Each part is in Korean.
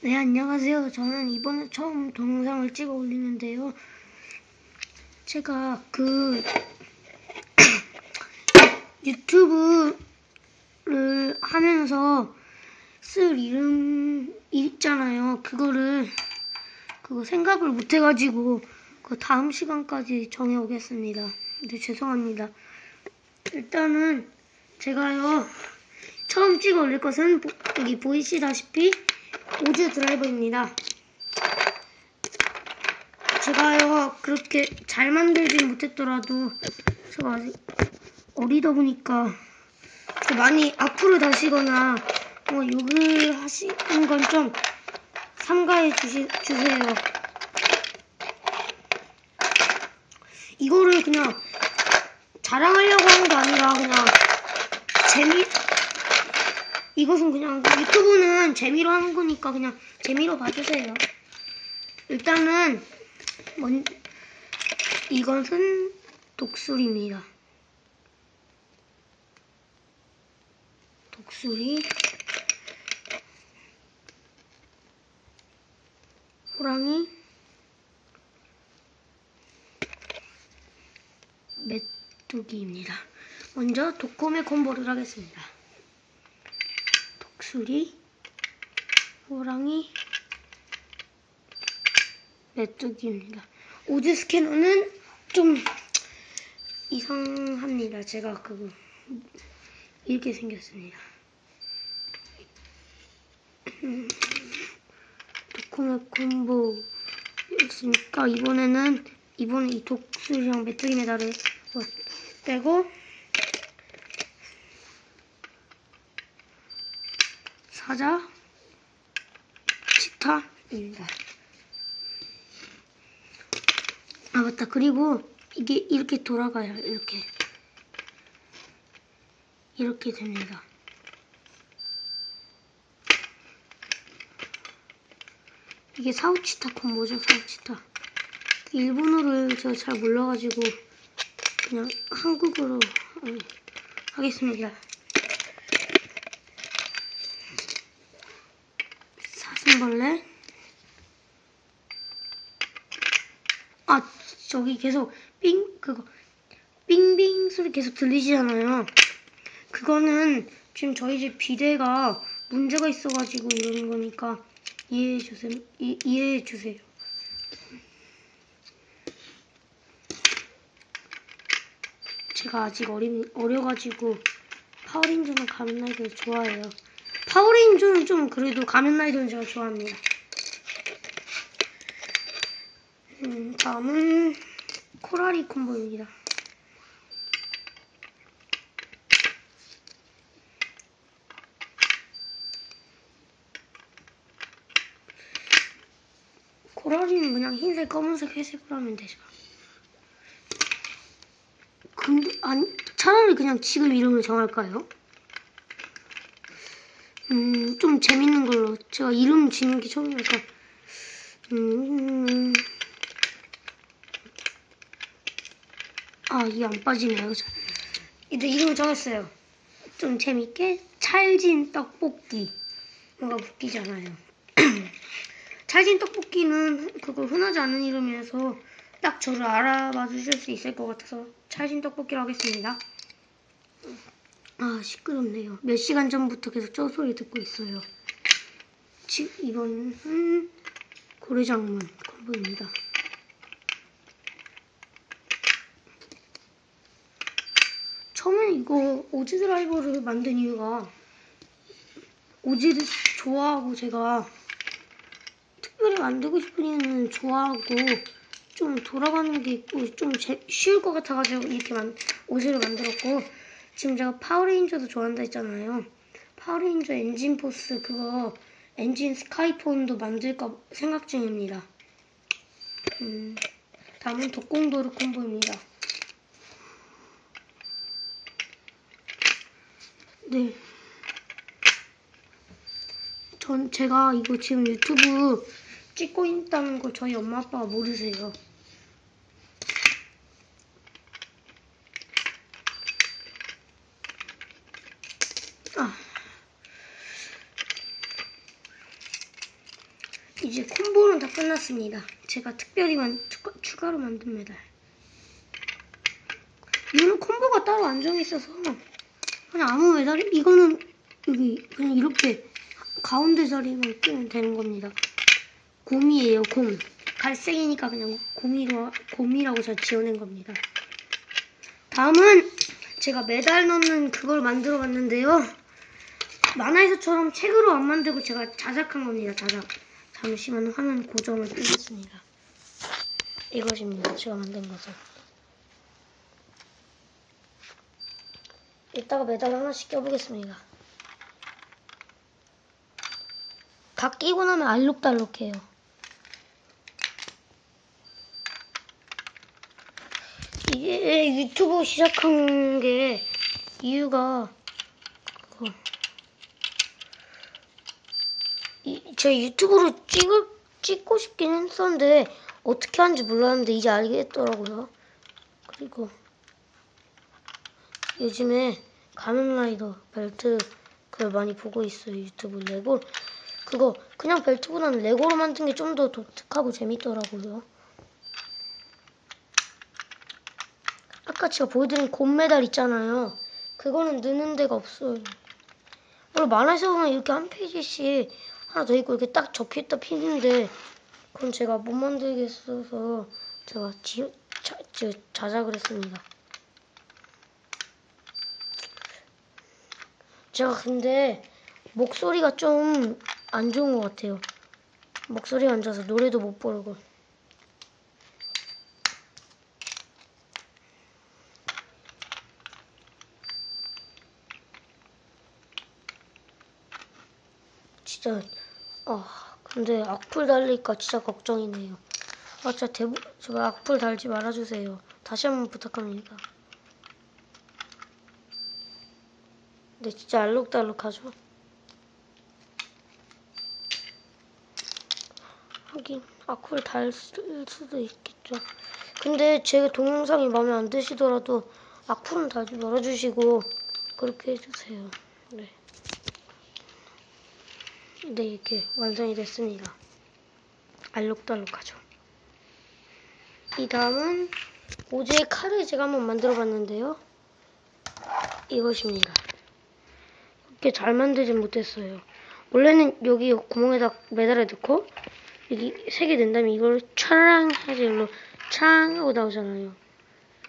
네, 안녕하세요. 저는 이번에 처음 동영상을 찍어 올리는데요. 제가 그 유튜브를 하면서 쓸 이름 있잖아요. 그거를 그거 생각을 못 해가지고 그 다음 시간까지 정해 오겠습니다. 네, 죄송합니다. 일단은 제가요 처음 찍어 올릴 것은 보- 여기 보이시다시피 오즈 드라이버입니다. 제가요 그렇게 잘 만들진 못했더라도 제가 아직 어리다 보니까 저 많이 앞으로 다시거나 뭐 욕을 하시는 건 좀 삼가해 주시, 주세요. 이거를 그냥 자랑하려고 하는 게 아니라 그냥 이것은 그냥 유튜브는 재미로 하는 거니까 그냥 재미로 봐주세요. 일단은 먼 이것은 독수리입니다. 독수리 호랑이 메뚜기입니다. 먼저 도코메 콤보를 하겠습니다. 독수리, 호랑이, 메뚜기입니다. 오즈 스캐너는 좀 이상합니다. 제가 그거 이렇게 생겼습니다. 음, 도코메 콤보였으니까 이번에는 이번에 이 독수리랑 메뚜기 메달을 어, 빼고 사자, 치타입니다. 아 맞다. 그리고 이게 이렇게 돌아가요. 이렇게 이렇게 됩니다. 이게 사우치타 콤보죠. 사우치타. 일본어를 제가 잘 몰라가지고 그냥 한국어로 어, 하겠습니다. 사슴벌레. 아, 저기 계속 삥, 그거, 삥삥 소리 계속 들리시잖아요. 그거는 지금 저희 집 비대가 문제가 있어가지고 이러는 거니까 이해해 주세요. 이, 이해해 주세요. 제가 아직 어린, 어려가지고 파워레인저는 가면라이더를 좋아해요. 파워레인저는 좀 그래도 가면라이더는 제가 좋아합니다. 음, 다음은 코라리 콤보입니다. 코라리는 그냥 흰색, 검은색, 회색으로 하면 되죠. 근데 아니 차라리 그냥 지금 이름을 정할까요? 음, 좀 재밌는 걸로 제가 이름 지는 게 처음이니까 음, 아 이게 안 빠지네요. 자, 이제 이름을 정했어요. 좀 재밌게 찰진 떡볶이 뭔가 웃기잖아요. 찰진 떡볶이는 그거 흔하지 않은 이름이라서 딱 저를 알아봐 주실 수 있을 것 같아서 찰진 떡볶이로 하겠습니다. 아 시끄럽네요. 몇 시간 전부터 계속 저 소리 듣고 있어요. 지, 이번은 고래장문 콤보입니다. 처음에 이거 오지 드라이버를 만든 이유가 오지를 좋아하고 제가 특별히 만들고 싶은 이유는 좋아하고 좀 돌아가는 게 있고 좀 제- 쉬울 것 같아가지고 이렇게 만, 오지를 만들었고 지금 제가 파워레인저도 좋아한다 했잖아요. 파워레인저 엔진 포스 그거 엔진 스카이폰도 만들까 생각 중입니다. 음, 다음은 독공도르 콤보입니다. 네. 전 제가 이거 지금 유튜브 찍고 있다는 걸 저희 엄마 아빠가 모르세요. 이제 콤보는 다 끝났습니다. 제가 특별히 만, 추가, 추가 로 만든 메달. 이거는 콤보가 따로 안 정해 있어서 그냥 아무 메달 이거는 여기 그냥 이렇게 가운데 자리만 끼면 되는 겁니다. 곰이에요, 곰. 갈색이니까 그냥 곰이로, 곰이라고 제가 지어낸 겁니다. 다음은 제가 메달 넣는 그걸 만들어 봤는데요. 만화에서처럼 책으로 안 만들고 제가 자작한 겁니다, 자작. 잠시만 화면 고정을 끄겠습니다. 이것입니다, 제가 만든 것은. 이따가 메달 하나씩 껴보겠습니다. 다 끼고 나면 알록달록해요. 이게 유튜브 시작한 게 이유가 그거 이, 제 유튜브로 찍을 찍고 싶긴 했었는데 어떻게 하는지 몰랐는데 이제 알겠더라고요. 그리고 요즘에 가면라이더 벨트 그걸 많이 보고 있어요 유튜브 레고 그거 그냥 벨트보다는 레고로 만든 게 좀 더 독특하고 재밌더라고요. 아까 제가 보여드린 곰메달 있잖아요. 그거는 넣는 데가 없어요. 원래 만화에서 보면 이렇게 한 페이지씩 하나 더 있고 이렇게 딱 적혀있다 피는데 그건 제가 못 만들겠어서 제가 지, 자, 저, 자작을 했습니다. 제가 근데 목소리가 좀 안 좋은 것 같아요. 목소리가 안 좋아서 노래도 못 부르고. 진짜 아 근데 악플 달릴까 진짜 걱정이네요. 아 진짜 대부 제발 악플 달지 말아주세요. 다시 한번 부탁합니다. 근데 진짜 알록달록하죠. 하긴 악플 달 수- 수도 있겠죠. 근데 제 동영상이 마음에 안 드시더라도 악플은 달지 말아주시고 그렇게 해주세요. 네. 네, 이렇게 완성이 됐습니다. 알록달록하죠. 이 다음은 오제 칼을 제가 한번 만들어 봤는데요. 이것입니다. 이렇게 잘 만들진 못했어요. 원래는 여기 구멍에다 메달을 넣고 여기 세 개 낸 다음에 이걸 촤랑 해서 일로 촤랑 하고 나오잖아요.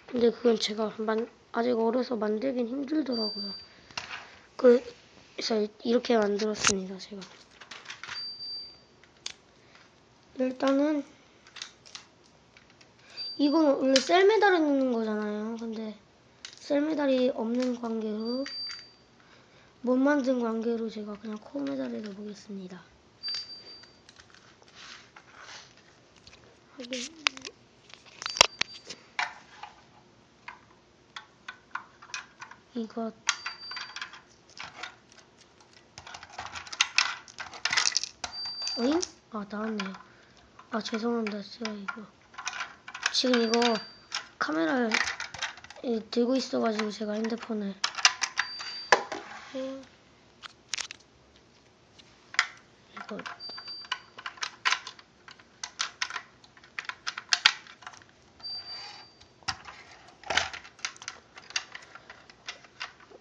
근데 그건 제가 만, 아직 어려서 만들긴 힘들더라고요. 그, 그래서 이렇게 만들었습니다, 제가. 일단은 이건 원래 셀메달을 넣는 거잖아요. 근데 셀메달이 없는 관계로 못 만든 관계로 제가 그냥 코메달을 넣어보겠습니다. 하긴 이거 어잉? 아 나왔네요. 아 죄송합니다 제가 이거. 지금 이거 카메라를 이, 들고 있어가지고 제가 핸드폰을. 음, 이거.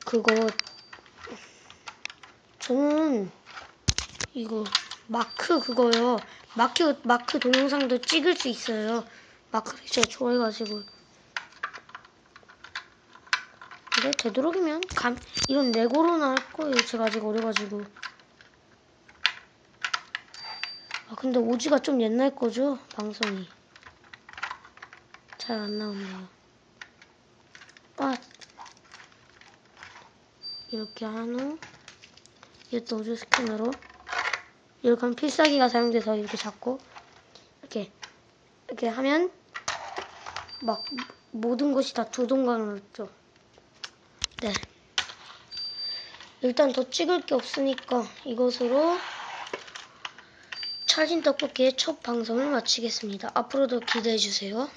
그거. 저는 이거 마크 그거요. 마크 마크 동영상도 찍을 수 있어요. 마크를 제가 좋아해가지고. 근데 되도록이면 감 이런 레고로나 할 거예요. 제가 아직 어려가지고. 아 근데 오지가 좀 옛날 거죠 방송이. 잘 안 나오네요. 아 이렇게 한후 이것도 오즈 스캔으로 이렇게 하면 필살기가 사용돼서 이렇게 잡고 이렇게 이렇게 하면 막 모든 것이 다두 동강을 넣죠. 네. 일단 더 찍을 게 없으니까 이것으로 찰진 떡볶이의 첫 방송을 마치겠습니다. 앞으로도 기대해 주세요.